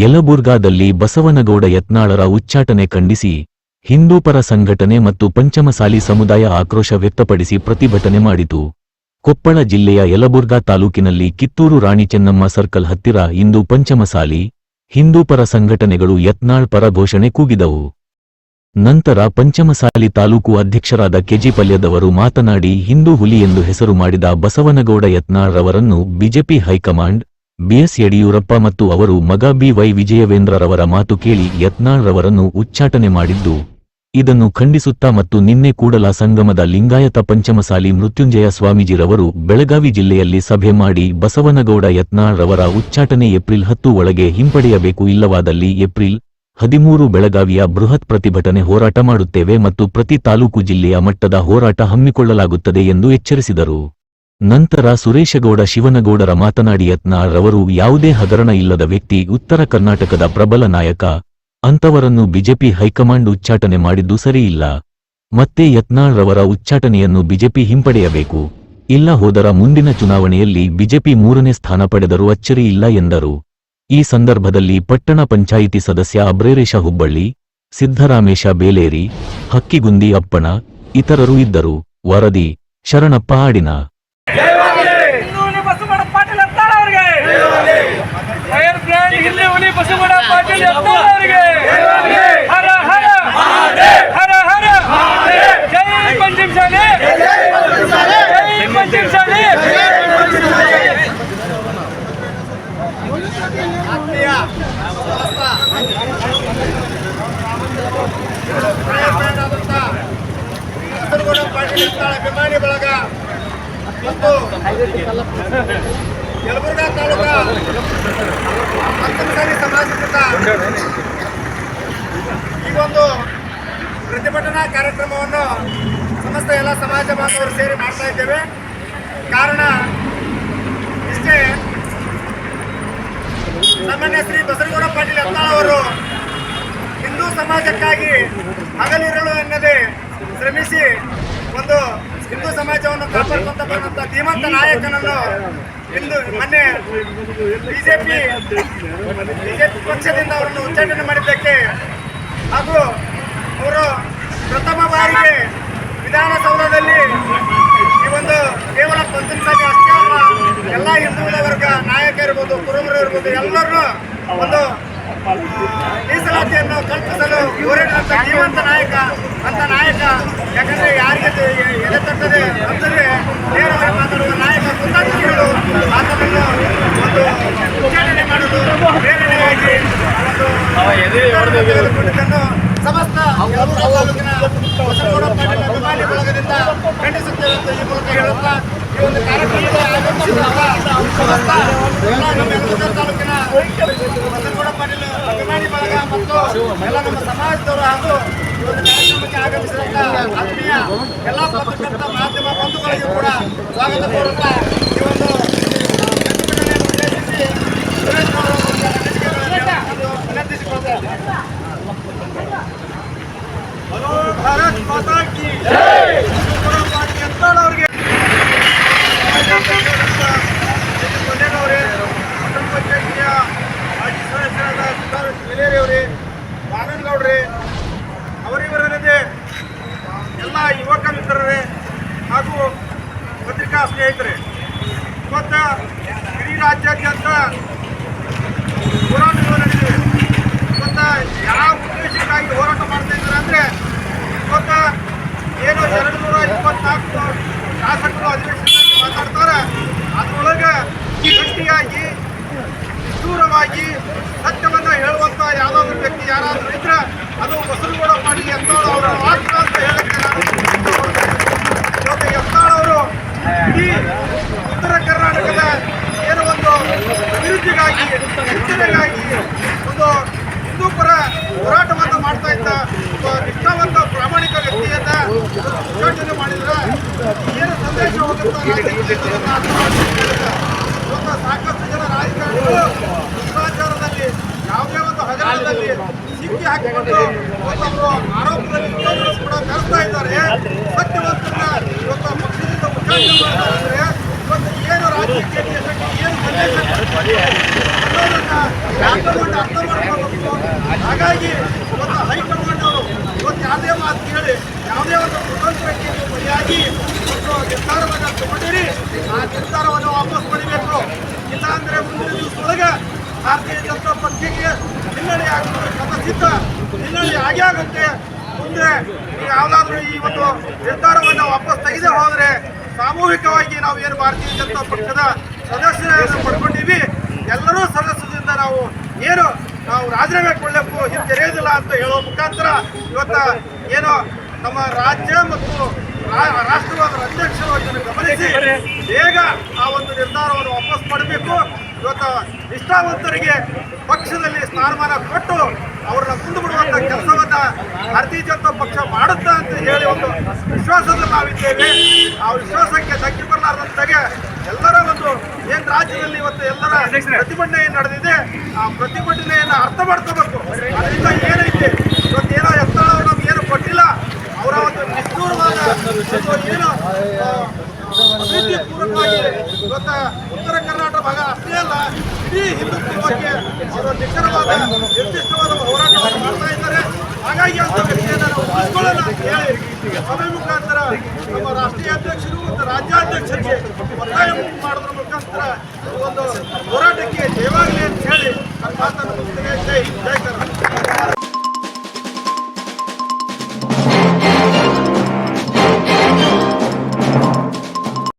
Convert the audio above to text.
ಯಲಬುರ್ಗಾದಲ್ಲಿ ಬಸವನಗೌಡ ಯತ್ನಾಳರ ಉಚ್ಚಾಟನೆ ಖಂಡಿಸಿ, ಹಿಂದೂಪರ ಸಂಘಟನೆ ಮತ್ತು ಪಂಚಮಸಾಲಿ ಸಮುದಾಯ ಆಕ್ರೋಶ ವ್ಯಕ್ತಪಡಿಸಿ ಪ್ರತಿಭಟನೆ ಮಾಡಿತು. ಕೊಪ್ಪಳ ಜಿಲ್ಲೆಯ ಯಲಬುರ್ಗಾ ತಾಲೂಕಿನಲ್ಲಿ ಕಿತ್ತೂರು ರಾಣಿ ಚೆನ್ನಮ್ಮ ಸರ್ಕಲ್ ಹತ್ತಿರ ಇಂದು ಪಂಚಮಸಾಲಿ, ಹಿಂದೂಪರ ಸಂಘಟನೆಗಳು ಯತ್ನಾಳ್ ಪರ ಘೋಷಣೆ ಕೂಗಿದವು. ನಂತರ ಪಂಚಮಸಾಲಿ ತಾಲೂಕು ಅಧ್ಯಕ್ಷರಾದ ಕೆಜಿಪಲ್ಯದವರು ಮಾತನಾಡಿ, ಹಿಂದೂ ಹುಲಿ ಎಂದು ಹೆಸರು ಮಾಡಿದ Basavanagouda Yatnal ರವರನ್ನು BJP high command BS Yediyurappa ಮತ್ತು ಅವರು ಮಗ ಬಿವೈ ವಿಜಯವೇಂದ್ರರವರ ಮಾತು ಕೇಳಿ ಯತ್ನಾಳ್ರವರನ್ನು ಉಚ್ಚಾಟನೆ ಮಾಡಿದ್ದು, ಇದನ್ನು ಖಂಡಿಸುತ್ತಾ ಮತ್ತು ನಿನ್ನೆ ಕೂಡಲ ಸಂಗಮದ ಲಿಂಗಾಯತ ಪಂಚಮಸಾಲಿ ಮೃತ್ಯುಂಜಯ ಸ್ವಾಮೀಜಿರವರು ಬೆಳಗಾವಿ ಜಿಲ್ಲೆಯಲ್ಲಿ ಸಭೆ ಮಾಡಿ ಬಸವನಗೌಡ ಯತ್ನಾಳ್ ರವರ ಉಚ್ಚಾಟನೆ ಏಪ್ರಿಲ್ ಹತ್ತು ಒಳಗೆ ಹಿಂಪಡೆಯಬೇಕು ಇಲ್ಲವಾದಲ್ಲಿ ಏಪ್ರಿಲ್ ಹದಿಮೂರು ಬೆಳಗಾವಿಯ ಬೃಹತ್ ಪ್ರತಿಭಟನೆ ಹೋರಾಟ ಮಾಡುತ್ತೇವೆ ಮತ್ತು ಪ್ರತಿ ತಾಲೂಕು ಜಿಲ್ಲೆಯ ಮಟ್ಟದ ಹೋರಾಟ ಹಮ್ಮಿಕೊಳ್ಳಲಾಗುತ್ತದೆ ಎಂದು ಎಚ್ಚರಿಸಿದರು. ನಂತರ ಸುರೇಶಗೌಡ ಶಿವನಗೌಡರ ಮಾತನಾಡಿ ಯತ್ನಾಳ್ ರವರು ಯಾವುದೇ ಹಗರಣ ಇಲ್ಲದ ವ್ಯಕ್ತಿ ಉತ್ತರ ಕರ್ನಾಟಕದ ಪ್ರಬಲ ನಾಯಕ. ಅಂತವರನ್ನು ಬಿಜೆಪಿ ಹೈಕಮಾಂಡ್ ಉಚ್ಚಾಟನೆ ಮಾಡಿದ್ದು ಸರಿಯಿಲ್ಲ. ಮತ್ತೆ ಯತ್ನಾಳ್ ರವರ ಉಚ್ಚಾಟನೆಯನ್ನು ಬಿಜೆಪಿ ಹಿಂಪಡೆಯಬೇಕು. ಇಲ್ಲ ಹೋದರ ಮುಂದಿನ ಚುನಾವಣೆಯಲ್ಲಿ ಬಿಜೆಪಿ ಮೂರನೇ ಸ್ಥಾನ ಪಡೆದರೂ ಅಚ್ಚರಿಯಿಲ್ಲ ಎಂದರು. ಈ ಸಂದರ್ಭದಲ್ಲಿ ಪಟ್ಟಣ ಪಂಚಾಯಿತಿ ಸದಸ್ಯ ಅಬ್ರೇರೇಶ ಹುಬ್ಬಳ್ಳಿ, ಸಿದ್ದರಾಮೇಶ ಬೇಲೇರಿ, ಹಕ್ಕಿಗುಂದಿ ಅಪ್ಪಣ, ಇತರರು ಇದ್ದರು. ವರದಿ, ಶರಣಪ್ಪ ಆಡಿನ ಹಿಂದೂ ಹುಲಿ ಬಸವಣ್ಣ ಪಾಟೀಲ್ ಅಂತಾರ ಅವ್ರಿಗೆ ಫೈರ್ ಬ್ರ್ಯಾಂಡ್ ಹಿಂದೂ ಹುಲಿ ಬಸವಣ್ಣ ಪಾಟೀಲ್ ಅಂತಾರ ಅವ್ರಿಗೆ ಹರ ಹರ ಹರ ಹರ ಜೈ ಪಂಚಮ ಶಾಲೆ ಜೈ ಪಂಚಮ ಶಾಲೆ ಕಾಸರಗೋಡು ಪಾಟೀಲ್ ಇರ್ತಾಳೆ ಅಭಿಮಾನಿ ಬಳಗ ಮತ್ತು ಯಲಬುರ್ಗಾ ತಾಲೂಕಾ ಪಂಚಮಸಾಲಿ ಸಮಾಜದಿಂದ ಈ ಒಂದು ಪ್ರತಿಭಟನಾ ಕಾರ್ಯಕ್ರಮವನ್ನು ಸಮಸ್ತ ಎಲ್ಲ ಸಮಾಜ ಬಾಂಧವರು ಸೇರಿ ಮಾಡ್ತಾ ಇದ್ದೇವೆ. ಕಾರಣ ಇಷ್ಟೇ. ಸಾಮಾನ್ಯ ಶ್ರೀ ಬಸರಗೌಡ ಪಾಟೀಲ್ ಯತ್ನಾಳ್ ಅವರು ಹಿಂದೂ ಸಮಾಜಕ್ಕಾಗಿ ಹಗಲಿರಲು ಎನ್ನದೇ ಶ್ರಮಿಸಿ ಒಂದು ಹಿಂದೂ ಸಮಾಜವನ್ನು ಕಾಪಾಡಿಕೊಂಡ ಬಂದಂತ ಧೀಮಂತ ನಾಯಕನನ್ನು ಇಂದು ಮೊನ್ನೆ ಬಿಜೆಪಿ ಬಿಜೆಪಿ ಪಕ್ಷದಿಂದ ಅವರನ್ನು ಉಚ್ಚಾಟನೆ ಮಾಡಿದ್ದಕ್ಕೆ ಹಾಗೂ ಅವರು ಪ್ರಥಮ ಬಾರಿಗೆ ವಿಧಾನಸೌಧದಲ್ಲಿ ಈ ಒಂದು ಕೇವಲ ಪಂಚಮಸಾಲಿ ಅಷ್ಟೇ ಅಲ್ಲ ಎಲ್ಲ ಹಿಂದುಳಿದ ವರ್ಗ ನಾಯಕ ಇರ್ಬೋದು ಕುರುಬರು ಇರ್ಬೋದು ಎಲ್ಲರನ್ನೂ ಒಂದು ಆ, ಮೀಸಲಾತಿಯನ್ನು ಕಲ್ಪಿಸಲು ಜೀವಂತ ನಾಯಕ ಅಂತ ನಾಯಕ. ಯಾಕಂದ್ರೆ ಯಾರಿಗೆ ಎಲೆ ತಟ್ಟದೆ ಅಂದರೆ ನೇರವಾಗಿ ಮಾತಾಡುವ ನಾಯಕ ಕುಂದಾಟಿಗಳು ಆತನನ್ನು ಒಂದು ಉಚ್ಚಾರಣೆ ಮಾಡಲು ಪ್ರೇರಣೆಯಾಗಿ ಒಂದು ಸಮಸ್ತ ತಾಲೂಕಿನ ಬಸವಗೌಡ ಪಾಟೀಲ್ ಅಭಿಮಾನಿ ಬಳಗದಿಂದ ಖಂಡಿಸುತ್ತೇವೆ ಅಂತ ಈ ಮೂಲಕ ಹೇಳುತ್ತಾ ಈ ಒಂದು ಕಾರ್ಯಕ್ರಮಕ್ಕೆ ಆಗಮಿಸಿದಂತ ಸಮಸ್ತ ತಾಲೂಕಿನ ಪಾಟೀಲ್ ಅಭಿಮಾನಿ ಎಲ್ಲ ನಮ್ಮ ಸಮಾಜದವರು ಹಾಗೂ ಇವತ್ತು ಕಾರ್ಯಕ್ರಮಕ್ಕೆ ಆಗಮಿಸಿದಂತ ಆತ್ಮೀಯ ಮಾಧ್ಯಮ ಬಂಧುಗಳಿಗೂ ಕೂಡ ಸ್ವಾಗತ ಕೋರುತ್ತಾ ಈ ಒಂದು ಪ್ರತಿಭಟನೆಯನ್ನು ಉದ್ದೇಶಿಸಿ ಸುರೇಶ್ ಗೌಡ ಅವರು ಒಂದು ಅನಿಸಿಕೆಗಳನ್ನು ಹೇಳಬೇಕೆಂದು ವಿನಂತಿಸಿಕೊಳ್ತೇನೆ ಹಲೋ ಭಾರತ್ ಮಾತಾ ಕಿ ಪಾಟೀಲ್ ಯತ್ನಾಳ್ ಅವರಿಗೆ ಅವರೇ ಪಟ್ಟಣ ಪಂಚಾಯತಿಯ ಮಾಜಿ ಸದಸ್ಯರಾದ ಸಿದ್ದಾರ್ಥ ಬೆಲೇರಿ ಅವರೇ ವಾನನ್ಗೌಡ್ರೆ ಅವರಿವರಲ್ಲದೆ ಎಲ್ಲ ಯುವಕ ಮಿತ್ರರೇ ಹಾಗೂ ಪತ್ರಿಕಾ ಸ್ನೇಹಿತರೆ, ಇವತ್ತು ಇಡೀ ರಾಜ್ಯಾದ್ಯಂತ ಹೋರಾಟಗಳು ನಡೆದಿವೆ. ಇವತ್ತು ಯಾವ ಉದ್ದೇಶಕ್ಕಾಗಿ ಹೋರಾಟ ಮಾಡ್ತಾ ಇದ್ದಾರೆ ಅಂದರೆ, ಇವತ್ತು ಏನು ಎರಡು ನೂರ ಇಪ್ಪತ್ನಾಲ್ಕು ಶಾಸಕರು ಅಧಿವೇಶನದಲ್ಲಿ ಮಾತಾಡ್ತಾರೆ. ಅದರೊಳಗೆ ಗಟ್ಟಿಯಾಗಿ ನಿಷ್ಠೂರವಾಗಿ ಸತ್ಯವನ್ನು ಹೇಳುವಂಥ ಯಾವುದಾದ್ರೂ ವ್ಯಕ್ತಿ ಯಾರಾದರೂ ಇದ್ರೆ ಅದು ವಸೂಲುಗಳ ಮಾಡಿ ಯತ್ನಾಳ್ ಅವರು ಮಾತ್ರ ಅಂತ ಹೇಳಕ್ಕೆ ನಾನು ಇಷ್ಟಪಡ್ತೇನೆ. ಇವತ್ತು ಯತ್ನಾಳ್ ಅವರು ಈ ಉತ್ತರ ಕರ್ನಾಟಕದ ಏನು ಒಂದು ಅಭಿವೃದ್ಧಿಗಾಗಿ ರಕ್ಷಣೆಗಾಗಿ ಒಂದು ಹಿಂದೂ ಪರ ಹೋರಾಟವನ್ನು ಮಾಡ್ತಾ ಇದ್ದ ನಿಷ್ಠಾವಂತ ಪ್ರಾಮಾಣಿಕ ವ್ಯಕ್ತಿಯನ್ನ ಉದ್ಘಾಟನೆ ಮಾಡಿದ್ರೆ ಏನು ಸಂದೇಶ ಹೋಗುತ್ತೆ ಸಾಕಷ್ಟು ಜನ ರಾಜಕಾರಣಿಗಳು ಭ್ರಷ್ಟಾಚಾರದಲ್ಲಿ ಯಾವುದೇ ಒಂದು ಹಗರಣದಲ್ಲಿ ಸಿಕ್ಕಿ ಹಾಕಿಕೊಂಡು ಆರೋಪದಲ್ಲಿ ಕೂಡ ಕರೆಸ್ತಾ ಇದ್ದಾರೆ. ಸತ್ಯವಂತರನ್ನ ಇವತ್ತು ಪಕ್ಷದಿಂದ ಅಂದ್ರೆ ಇವತ್ತು ಏನು ರಾಜಕೀಯ ಏನು ಸಂದೇಶ? ಅನ್ನೋದನ್ನ ಅರ್ಥ ಅರ್ಥ ಹಾಗಾಗಿ ಇವತ್ತು ಹೈಕಮಾಂಡ್ ಅವರು ಇವತ್ತು ಯಾವುದೇ ಮಾತು ಕೇಳಿ ಯಾವುದೇ ಒಂದು ನೀವು ಒಂದು ನಿರ್ಧಾರವನ್ನು ತಗೊಂಡಿರಿ, ಆ ನಿರ್ಧಾರವನ್ನು ವಾಪಸ್ ಪಡಿಬೇಕು. ಇಲ್ಲಾಂದ್ರೆ ಮುಂದಿನ ದಿವಸದೊಳಗೆ ಭಾರತೀಯ ಜನತಾ ಪಕ್ಷಕ್ಕೆ ಹಿನ್ನಡೆ ಆಗುತ್ತೆ ಕಥಸಿದ್ಧ ಹಿನ್ನಡೆ ಆಗೇ ಆಗುತ್ತೆ. ಮುಂದೆ ಯಾವ್ದಾದ್ರು ಈ ಒಂದು ನಿರ್ಧಾರವನ್ನು ವಾಪಸ್ ತೆಗೆದೇ ಹೋದರೆ ಸಾಮೂಹಿಕವಾಗಿ ನಾವು ಏನು ಭಾರತೀಯ ಜನತಾ ಪಕ್ಷದ ಸದಸ್ಯರನ್ನು ಪಡ್ಕೊಂಡಿವಿ ಎಲ್ಲರೂ ಸದಸ್ಯದಿಂದ ನಾವು ಏನು ನಾವು ರಾಜೀನಾಮೆ ಕೊಡಲಿಕ್ಕೂ ಹಿಂತೆರೆಯೋದಿಲ್ಲ ಅಂತ ಹೇಳೋ ಮುಖಾಂತರ ಇವತ್ತ ಏನು ನಮ್ಮ ರಾಜ್ಯ ಮತ್ತು ರಾಷ್ಟ್ರವಾದ ಅಧ್ಯಕ್ಷರು ಇದನ್ನು ಗಮನಿಸಿ ಬೇಗ ಆ ಒಂದು ನಿರ್ಧಾರವನ್ನು ವಾಪಸ್ ಮಾಡಬೇಕು ಇವತ್ತು ನಿಷ್ಠಾವಂತರಿಗೆ ಪಕ್ಷದಲ್ಲಿ ಸ್ಥಾನಮಾನ ಕೊಟ್ಟು ಅವರನ್ನ ಮುಂದೆ ಬಿಡುವಂಥ ಕೆಲಸವನ್ನ ಭಾರತೀಯ ಜನತಾ ಪಕ್ಷ ಮಾಡುತ್ತಾ ಅಂತ ಹೇಳಿ ಒಂದು ವಿಶ್ವಾಸದಲ್ಲಿ ನಾವಿದ್ದೇವೆ. ಆ ವಿಶ್ವಾಸಕ್ಕೆ ಧಕ್ಕೆ ಬರಲಾರ್ದಂತಾಗೆ ಏನ್ ರಾಜ್ಯದಲ್ಲಿ ಇವತ್ತು ಎಲ್ಲರ ಪ್ರತಿಭಟನೆ ಏನ್ ನಡೆದಿದೆ? ಆ ಪ್ರತಿಭಟನೆಯನ್ನ ಅರ್ಥ ಮಾಡ್ಕೋಬೇಕು. ಅದರಿಂದ ಏನೈತೆ? ಇವತ್ತೇನೋ ಎತ್ತರ ನಮ್ಗೆ ಏನು ಕೊಟ್ಟಿಲ್ಲ. ಅವರ ಒಂದು ನಿಷ್ಠೂರವಾದ ಏನು ಉತ್ತರ ಕರ್ನಾಟಕ ಭಾಗ ಅಷ್ಟೇ ಅಲ್ಲ, ಇಡೀ ಹಿಂದುತ್ವಕ್ಕೆ ಅವರು ನಿಖರವಾದ, ನಿರ್ದಿಷ್ಟವಾದ ಹೋರಾಟವನ್ನು ಮಾಡ್ತಾ ಇದ್ದಾರೆ. ಹಾಗಾಗಿ ಅಂತ ಉಳಿಸ್ಕೊಳ್ಳೋಣ ಅಂತ ಹೇಳಿ ಸಭೆ ಮುಖಾಂತರ ನಮ್ಮ ರಾಷ್ಟ್ರೀಯ ಅಧ್ಯಕ್ಷರು ಮತ್ತು ರಾಜ್ಯಾಧ್ಯಕ್ಷರಿಗೆ ಒತ್ತಾಯ ಮಾಡೋದ್ರ ಮುಖಾಂತರ ಒಂದು ಹೋರಾಟಕ್ಕೆ ಜಯವಾಗಲಿ ಅಂತ ಹೇಳಿ ನನ್ನ ಮಾತನ್ನು ಜೈ ಜೈ ಕರ್ನಾಟಕ.